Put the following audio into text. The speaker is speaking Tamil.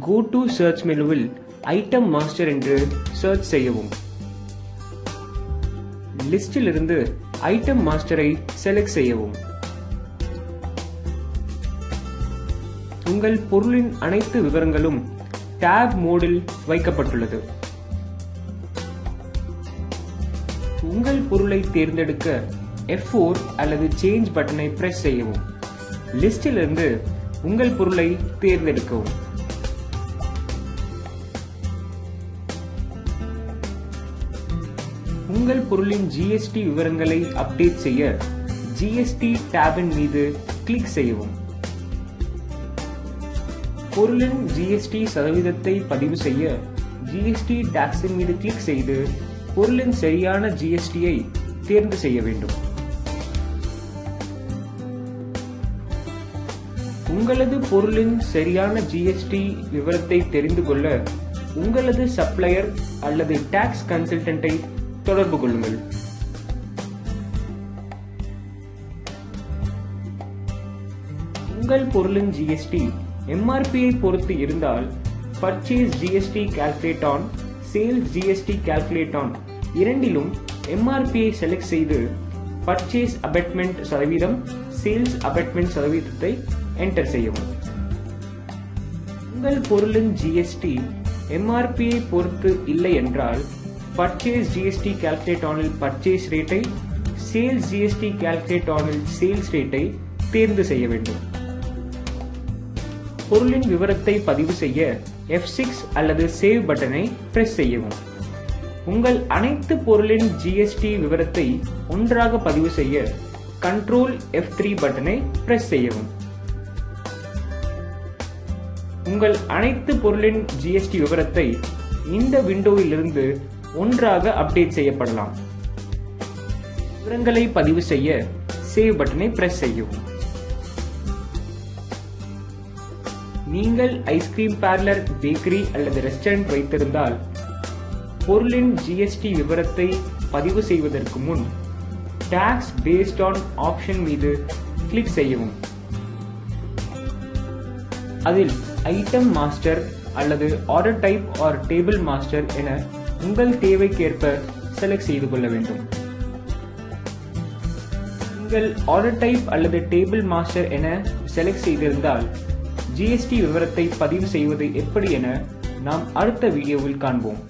கோ டு சர்ச் மெனுவில் ஐட்டம் மாஸ்டர் என்று சர்ச் செய்யவும். லிஸ்டில் இருந்து ஐட்டம் மாஸ்டரை செலக்ட் செய்யவும். உங்கள் பொருளின் அனைத்து விவரங்களும் டேப் மோடில் வைக்கப்பட்டுள்ளது. உங்கள் பொருளை தேர்ந்தெடுக்க F4 அல்லது சேஞ்ச் பட்டனை பிரஸ் செய்யவும். லிஸ்டில் இருந்து உங்கள் பொருளை தேர்ந்தெடுக்கவும். உங்கள் பொருளின் ஜிஎஸ்டி விவரங்களை அப்டேட் செய்ய ஜிஎஸ்டி டேபின் மீது கிளிக் செய்யவும். பொருளின் ஜிஎஸ்டி சதவீதத்தை பதிவு செய்ய ஜிஎஸ்டி டாக்ஸின் மீது கிளிக் செய்து பொருளின் சரியான ஜிஎஸ்டியை தேர்ந்து செய்ய வேண்டும். உங்களது பொருளின் சரியான ஜிஎஸ்டி விவரத்தை தெரிந்து கொள்ள உங்களது சப்ளையர் அல்லது டாக்ஸ் கன்சல்டன்ட்டை தொடர்பு கொள்ளுங்கள். உங்கள் பொருளின் ஜிஎஸ்டி எம்ஆர்பியை பொறுத்து இருந்தால் purchase GST calculate on sales GST calculate on இரண்டிலும் எம்ஆர்பியை செலக்ட் செய்து பர்ச்சேஸ் அபெட்மெண்ட் சதவீதம் சேல்ஸ் அபெட்மெண்ட் சதவீதத்தை என்டர் செய்யவும். உங்கள் பொருளின் ஜிஎஸ்டி எம்ஆர்பியை பொறுத்து இல்லை என்றால் பர்ச்சேஸ் ஜிஎஸ்டி கால்குலேட் ஆனில் பர்ச்சேஸ் ரேட்டை சேல்ஸ் ஜிஎஸ்டி கால்குலேட் ஆனில் சேல்ஸ் ரேட்டை தேர்ந்து செய்ய வேண்டும். பொருளின் விவரத்தை பதிவு செய்ய F6 அல்லது சேவ் பட்டனை பிரஸ் செய்யவும். உங்கள் அனைத்து பொருளின் ஜிஎஸ்டி விவரத்தை ஒன்றாக பதிவு செய்ய கண்ட்ரோல் F3 பட்டனை பிரஸ் செய்யவும். உங்கள் அனைத்து பொருளின் ஜிஎஸ்டி விவரத்தை இந்த விண்டோவிலிருந்து ஒன்றாக அப்டேட் செய்யப்படலாம். விவரங்களை பதிவு செய்ய சேவ் பட்டனை பிரஸ் செய்யவும். நீங்கள் ஐஸ்கிரீம் பார்லர் பேக்கரி அல்லது ரெஸ்டாரண்ட் வைத்திருந்தால் பொருளின் ஜிஎஸ்டி விவரத்தை பதிவு செய்வதற்கு முன் டாக்ஸ் பேஸ்ட் ஆன் ஆப்ஷன் மீது கிளிக் செய்யவும். அதில் ஐட்டம் மாஸ்டர் அல்லது order type or table master என உங்கள் தேவைக்கேற்ப செலக்ட் செய்து கொள்ள வேண்டும். நீங்கள் ஆர்டர் டைப் அல்லது டேபிள் மாஸ்டர் என செலக்ட் செய்திருந்தால் ஜிஎஸ்டி விவரத்தை பதிவு செய்வது எப்படி என நாம் அடுத்த வீடியோவில் காண்போம்.